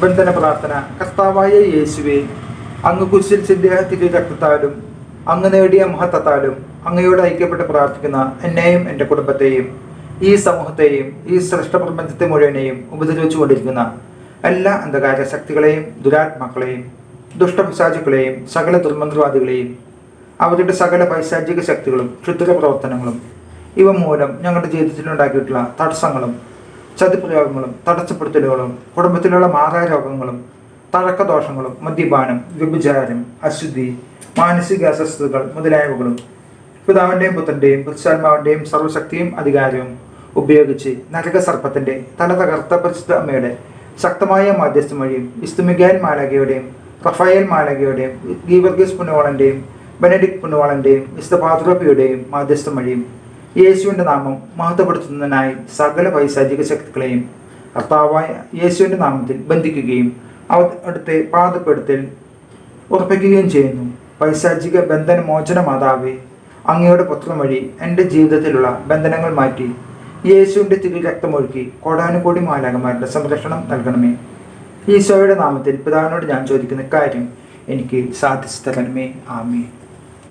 ബന്ധന പ്രാർത്ഥന. കർത്താവായ യേശുവെ അങ്ങ് സിദ്ധിയ തിരു രക്തത്താലും അങ്ങ് നേടിയ മഹത്വത്താലും അങ്ങയോട് ഐക്യപ്പെട്ട് പ്രാർത്ഥിക്കുന്ന എന്നെയും എന്റെ കുടുംബത്തെയും ഈ സമൂഹത്തെയും ഈ ശ്രേഷ്ഠ പ്രപഞ്ചത്തെ മുഴുവനെയും ഉപദ്രവിച്ചുകൊണ്ടിരിക്കുന്ന എല്ലാ അന്ധകാര ശക്തികളെയും ദുരാത്മാക്കളെയും ദുഷ്ടപിശാചുക്കളെയും സകല ദുർമന്ത്രവാദികളെയും അവരുടെ സകല പൈശാചിക ശക്തികളും ക്ഷുദ്ര പ്രവർത്തനങ്ങളും ഇവ മൂലം ഞങ്ങളുടെ ജീവിതത്തിലുണ്ടാക്കിയിട്ടുള്ള തടസ്സങ്ങളും ചതിപ്രയോഗങ്ങളും തടസ്സപ്പെടുത്തലുകളും കുടുംബത്തിലുള്ള മാതാരോഗങ്ങളും തഴക്കദോഷങ്ങളും മദ്യപാനം വ്യഭിചാരം അശുദ്ധി മാനസിക അസ്വസ്ഥതകൾ മുതലായവകളും പിതാവിന്റെയും പുത്രന്റെയും പുരുഷാത്മാവിന്റെയും സർവശക്തിയും അധികാരവും ഉപയോഗിച്ച് നരകസർപ്പത്തിന്റെ തല തകർത്ത പരിശുദ്ധ അമ്മയുടെ ശക്തമായ മാധ്യസ്ഥം വഴിയും ഇസ്തുമിഗാൻ മാലകയുടെയും റഫായേൽ മാലകയുടെയും ഗീവർഗീസ് പുന്നവാളന്റെയും ബെനഡിക് പുന്നവാളന്റെയും വിശുദ്ധ പാത്രോപ്പിയുടെയും മാധ്യസ്ഥം വഴിയും യേശുവിന്റെ നാമം മഹത്വപ്പെടുത്തുന്നതിനായി സകല പൈശാചിക ശക്തികളെയും കർത്താവായ യേശുവിന്റെ നാമത്തിൽ ബന്ധിക്കുകയും അവിടുത്തെ പാദപ്പെടുത്തൽ ഉറപ്പിക്കുകയും ചെയ്യുന്നു. പൈശാചിക ബന്ധന മോചന മാതാവേ അങ്ങയുടെ പുത്രം വഴി എന്റെ ജീവിതത്തിലുള്ള ബന്ധനങ്ങൾ മാറ്റി യേശുവിന്റെ തിരി രക്തമൊഴുക്കി കോടാനുകോടി മാലാകന്മാരുടെ സംരക്ഷണം നൽകണമേ. ഈശോയുടെ നാമത്തിൽ പിതാവിനോട് ഞാൻ ചോദിക്കുന്ന കാര്യം എനിക്ക് സാധിച്ചു തരണമേ. ആമേ